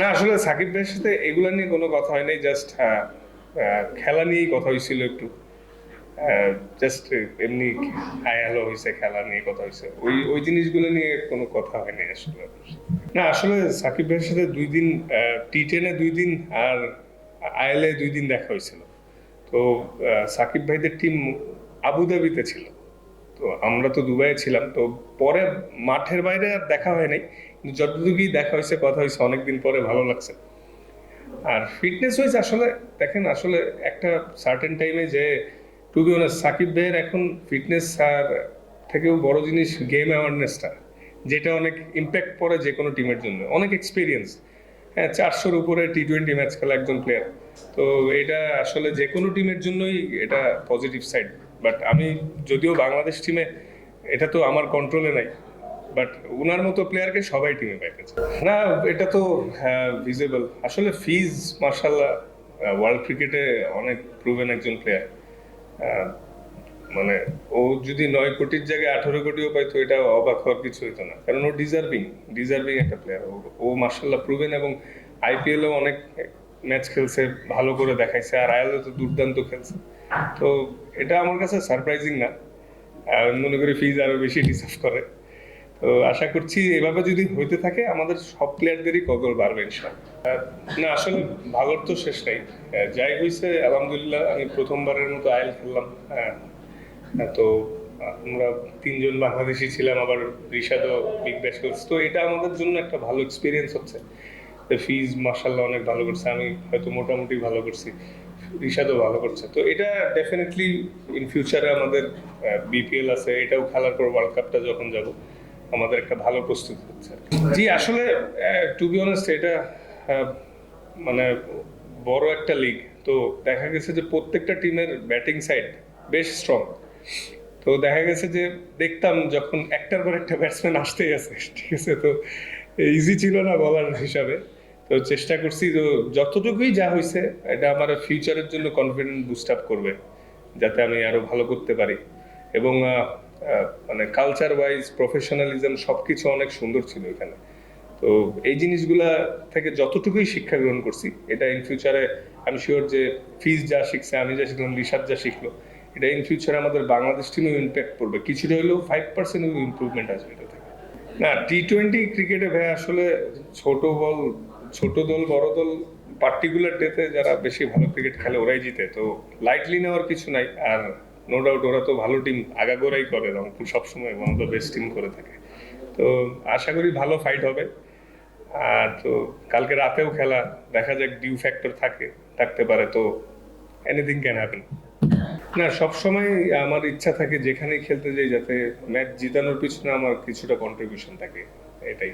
না, আসলে সাকিব ভাইয়ের সাথে এগুলা নিয়ে কোনো কথা হয় নাই জাস্ট খেলা নিয়েই কথা হয়েছিল একটু। জাস্ট এমনি হাই হ্যালো হয়েছে খেলা নিয়ে কথা হয়েছে ওই ওই জিনিসগুলো নিয়ে কোনো কথা হয়নি আসলে না, আসলে সাকিব ভাইয়ের সাথে দুই দিন টি টেনে দুই দিন আর আইএলএ দুই দিন দেখা হয়েছিল। তো সাকিব ভাইদের টিম আবুধাবিতে ছিল। তো আমরা তো দুবাইয়ে ছিলাম, তো পরে মাঠের বাইরে আর দেখা হয় নাই। কিন্তু যতটুকুই দেখা হয়েছে, কথা হয়েছে, অনেকদিন পরে ভালো লাগছে। আর ফিটনেস ওয়াইজ আসলে, দেখেন আসলে একটা সার্টেন টাইমে যে টু বি অনেস্ট সাকিব ভাইয়ের এখন ফিটনেস আর থেকেও বড় জিনিস গেম অ্যাওয়ারনেসটা যেটা অনেক ইম্প্যাক্ট পড়ে যে কোনো টিমের জন্য। অনেক এক্সপিরিয়েন্স হ্যাঁ চারশোর উপরে টি টোয়েন্টি ম্যাচ খেলা একজন প্লেয়ার তো এটা আসলে যে কোনো টিমের জন্যই এটা পজিটিভ সাইড বাট আমি যদিও বাংলাদেশ টিমে এটা তো আমার কন্ট্রোলে নাই বাট ওনার মতো প্লেয়ারকে সবাই টিমে পাইতেছে। না, এটা তো ভিজিবল আসলে ফিজ মার্শাল্লাহ ওয়ার্ল্ড ক্রিকেটে অনেক প্রুভেন একজন প্লেয়ার মানে ও যদি নয় কোটির জায়গায় আঠারো কোটিও পাইতো, এটা অবাক হওয়ার কিছু হইতো না। কারণ ও ডিজার্ভিং ডিজার্ভিং একটা প্লেয়ার ও মার্শাল্লাহ প্রুভেন এবং আইপিএলও অনেক ম্যাচ খেলছে ভালো করে দেখাইছে আর আয়ালে তো দুর্দান্ত খেলছে। তো এটা আমার কাছে সারপ্রাইজিং না। মনে করি ফিজ আরও বেশি ডিজার্ভ করে। তো আশা করছি এভাবে যদি হইতে থাকে আমাদের সব প্লেয়ারদেরই কদর বাড়বে না আসলে ভালোর তো শেষ নাই। যাই হয়েছে আলহামদুলিল্লাহ আমি প্রথমবারের মতো আইএল খেললাম। হ্যাঁ হ্যাঁ, তো আমরা তিনজন বাংলাদেশি ছিলাম আবার রিশাদও বিগ ব্যাশ তো এটা আমাদের জন্য একটা ভালো এক্সপিরিয়েন্স হচ্ছে। ফিজ মার্শাল্লাহ অনেক ভালো করছে। আমি হয়তো মোটামুটি ভালো করছি। রিশাদও ভালো করছে। তো এটা ডেফিনেটলি ইন ফিউচারে আমাদের বিপিএল আছে। এটাও খেলার পর ওয়ার্ল্ড কাপটা যখন যাব, আমাদের একটা ভালো প্রস্তুতি হচ্ছে। জি, আসলে টু বি অনেস্ট এটা মানে বড় একটা লিগ তো দেখা গেছে যে প্রত্যেকটা টিমের ব্যাটিং সাইড বেশ স্ট্রং তো দেখা গেছে যে দেখতাম যখন একটার পর একটা ব্যাটসম্যান আসতেই আছে। ঠিক আছে, তো ইজি ছিল না বলার হিসাবে। তো চেষ্টা করছি তো যতটুকুই যা হয়েছে এটা আমার ফিউচারের জন্য কনফিডেন্ট বুস্ট আপ করবে, যাতে আমি আরও ভালো করতে পারি। এবং মানে কালচার ওয়াইজ প্রফেশনালিজম সবকিছু অনেক সুন্দর ছিল এখানে। তো এই জিনিসগুলা থেকে যতটুকুই শিক্ষা গ্রহণ করছি, এটা ইন ফিউচারে আমি শিওর যে ফিজ যা শিখছে, আমি যা শিখলাম রিসার্চ যা শিখলো, এটা ইন ফিউচারে আমাদের বাংলাদেশ টিমেও ইম্প্যাক্ট পড়বে কিছুটা হলেও ফাইভ পার্সেন্ট ইম্প্রুভমেন্ট আসবে এটা থেকে। না টি টোয়েন্টি ক্রিকেটে ভাই, আসলে ছোট বল ছোট দল, বড় দল পার্টিকুলার ডেতে যারা বেশি ভালো ক্রিকেট খেলে ওরাই জিতে। তো লাইটলি নেওয়ার কিছু নাই। আর নো ডাউট ওরা তো ভালো টিম আগাগোড়াই করে, রংপুর সবসময় one of the best team করে থাকে। তো আশা করি ভালো ফাইট হবে। আর তো কালকে রাতেও খেলা, দেখা যাক ডিউ ফ্যাক্টর থাকে, থাকতে পারে তো এনিথিং ক্যান হ্যাপেন না, সবসময় আমার ইচ্ছা থাকে যেখানেই খেলতে যাই, যাতে ম্যাচ জিতানোর পিছনে আমার কিছুটা কন্ট্রিবিউশন থাকে, এটাই।